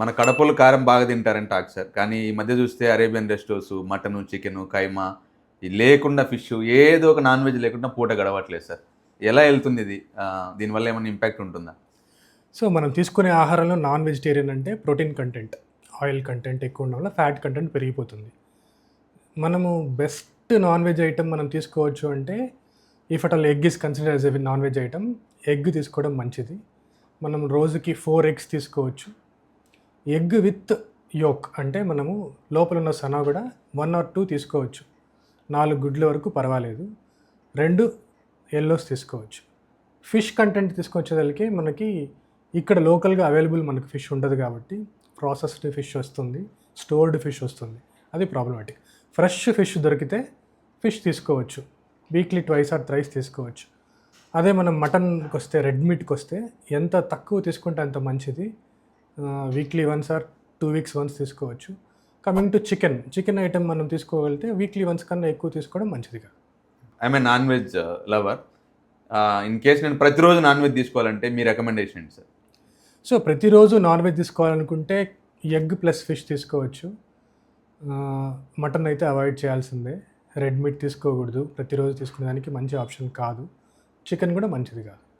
మన కడపలు కారం బాగా తింటారని టాక్ సార్ కానీ ఈ మధ్య చూస్తే అరేబియన్ రెస్టోస్ మటన్ చికెన్ కైమా ఇది లేకుండా ఫిష్ ఏదో ఒక నాన్ వెజ్ లేకుండా పూట గడవట్లేదు సార్ ఎలా వెళ్తుంది ఇది? దీనివల్ల ఏమైనా ఇంపాక్ట్ ఉంటుందా? సో మనం తీసుకునే ఆహారంలో నాన్ వెజిటేరియన్ అంటే ప్రోటీన్ కంటెంట్ ఆయిల్ కంటెంట్ ఎక్కువ ఉండడం వల్ల ఫ్యాట్ కంటెంట్ పెరిగిపోతుంది. మనము బెస్ట్ నాన్ వెజ్ ఐటమ్ మనం తీసుకోవచ్చు అంటే if at all egg is consider as a non veg item egg తీసుకోవడం మంచిది. మనం రోజుకి ఫోర్ ఎగ్స్ తీసుకోవచ్చు. ఎగ్ విత్ యోక్ అంటే మనము లోపల ఉన్న సనా కూడా వన్ ఆర్ టూ తీసుకోవచ్చు. నాలుగు గుడ్ల వరకు పర్వాలేదు. రెండు ఎల్లోస్ తీసుకోవచ్చు. ఫిష్ కంటెంట్ తీసుకొచ్చేదానికి మనకి ఇక్కడ లోకల్గా అవైలబుల్ మనకు ఫిష్ ఉండదు కాబట్టి ప్రాసెస్డ్ ఫిష్ వస్తుంది స్టోర్డ్ ఫిష్ వస్తుంది. అది ప్రాబ్లమాటిక్. ఫ్రెష్ ఫిష్ దొరికితే ఫిష్ తీసుకోవచ్చు. వీక్లీ ట్వైస్ ఆర్ థ్రైస్ తీసుకోవచ్చు. అదే మనం మటన్కి వస్తే రెడ్ మీట్కి వస్తే ఎంత తక్కువ తీసుకుంటే అంత మంచిది. Weekly once or two weeks once తీసుకోవచ్చు. Coming to chicken chicken item మనం తీసుకోగలిగితే వీక్లీ వన్స్ కన్నా ఎక్కువ తీసుకోవడం మంచిది కాదు. I'm a non veg lover in case నేను ప్రతిరోజు నాన్ వెజ్ తీసుకోవాలంటే మీ రికమెండేషన్ సార్ సో ప్రతిరోజు నాన్ వెజ్ తీసుకోవాలనుకుంటే ఎగ్ ప్లస్ ఫిష్ తీసుకోవచ్చు. మటన్ అయితే అవాయిడ్ చేయాల్సిందే. రెడ్ మీట్ తీసుకోకూడదు. ప్రతిరోజు తీసుకునే దానికి మంచి ఆప్షన్ కాదు. చికెన్ కూడా మంచిది కాదు.